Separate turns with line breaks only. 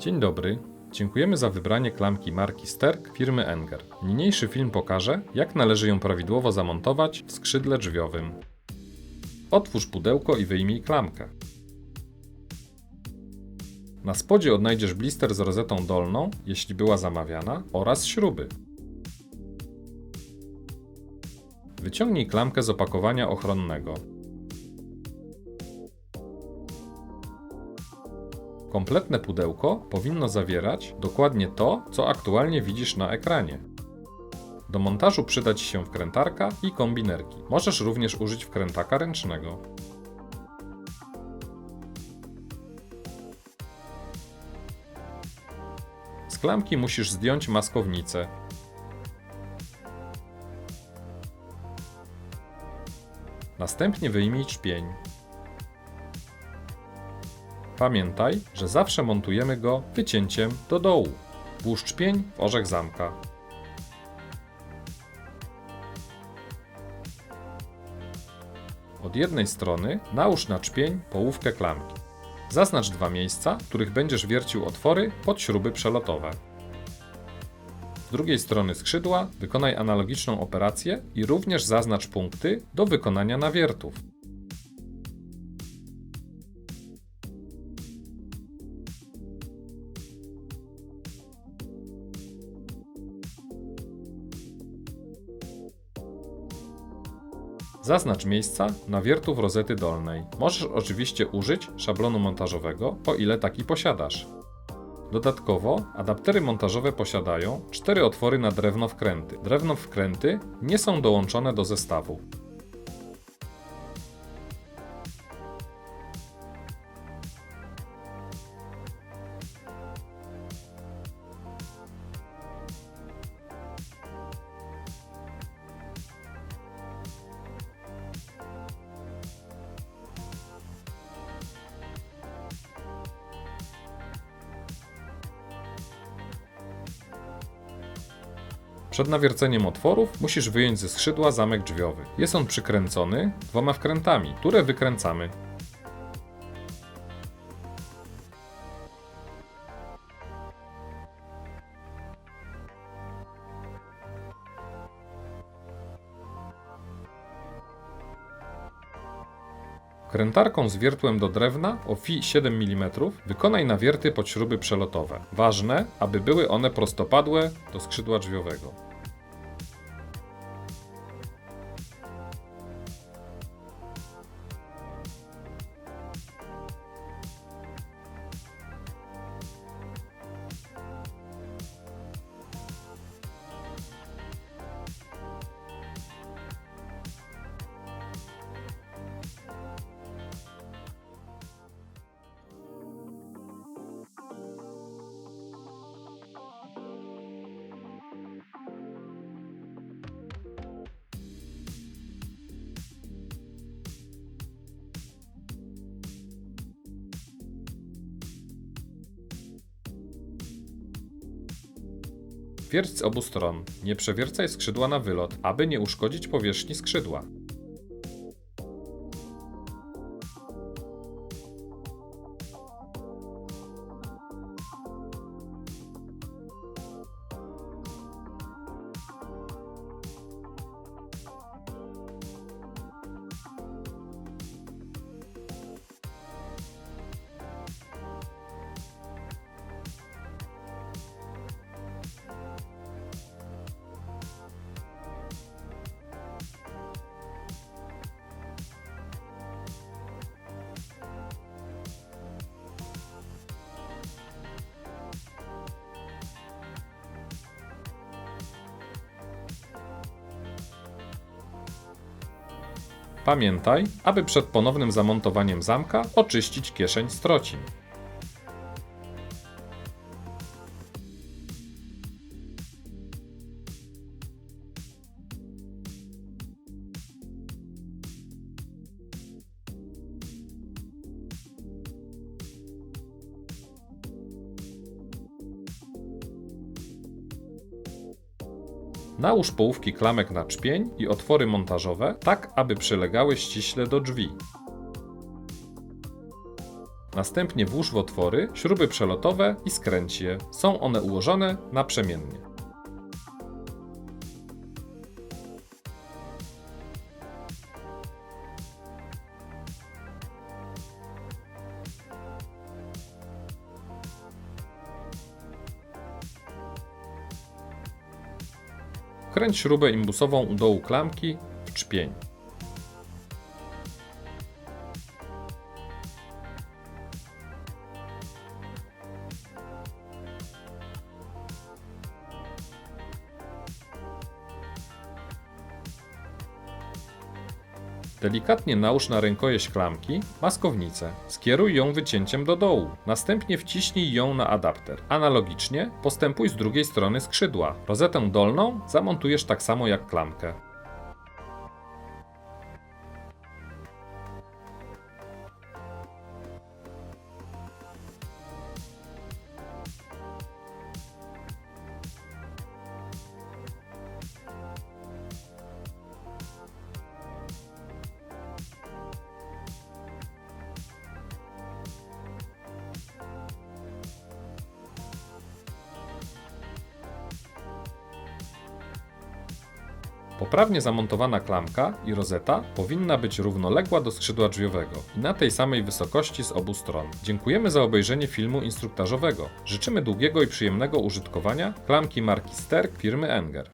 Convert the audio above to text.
Dzień dobry. Dziękujemy za wybranie klamki marki Sterk firmy Enger. Niniejszy film pokaże, jak należy ją prawidłowo zamontować w skrzydle drzwiowym. Otwórz pudełko i wyjmij klamkę. Na spodzie odnajdziesz blister z rozetą dolną, jeśli była zamawiana, oraz śruby. Wyciągnij klamkę z opakowania ochronnego. Kompletne pudełko powinno zawierać dokładnie to, co aktualnie widzisz na ekranie. Do montażu przyda Ci się wkrętarka i kombinerki. Możesz również użyć wkrętaka ręcznego. Z klamki musisz zdjąć maskownicę. Następnie wyjmij czpień. Pamiętaj, że zawsze montujemy go wycięciem do dołu. Włóż czpień w orzech zamka. Od jednej strony nałóż na czpień połówkę klamki. Zaznacz dwa miejsca, w których będziesz wiercił otwory pod śruby przelotowe. Z drugiej strony skrzydła wykonaj analogiczną operację i również zaznacz punkty do wykonania nawiertów. Zaznacz miejsca nawiertów rozety dolnej. Możesz oczywiście użyć szablonu montażowego, o ile taki posiadasz. Dodatkowo adaptery montażowe posiadają cztery otwory na drewno wkręty. Drewno wkręty nie są dołączone do zestawu. Przed nawierceniem otworów musisz wyjąć ze skrzydła zamek drzwiowy. Jest on przykręcony dwoma wkrętami, które wykręcamy. Krętarką z wiertłem do drewna o fi 7 mm wykonaj nawierty pod śruby przelotowe. Ważne, aby były one prostopadłe do skrzydła drzwiowego. Wierć z obu stron. Nie przewiercaj skrzydła na wylot, aby nie uszkodzić powierzchni skrzydła. Pamiętaj, aby przed ponownym zamontowaniem zamka oczyścić kieszeń strocin. Nałóż połówki klamek na czpień i otwory montażowe, tak aby przylegały ściśle do drzwi. Następnie włóż w otwory śruby przelotowe i skręć je. Są one ułożone naprzemiennie. Kręć śrubę imbusową u dołu klamki w czpień. Delikatnie nałóż na rękojeść klamki maskownicę. Skieruj ją wycięciem do dołu. Następnie wciśnij ją na adapter. Analogicznie postępuj z drugiej strony skrzydła. Rozetę dolną zamontujesz tak samo jak klamkę. Poprawnie zamontowana klamka i rozeta powinna być równoległa do skrzydła drzwiowego i na tej samej wysokości z obu stron. Dziękujemy za obejrzenie filmu instruktażowego. Życzymy długiego i przyjemnego użytkowania klamki marki Sterk firmy Enger.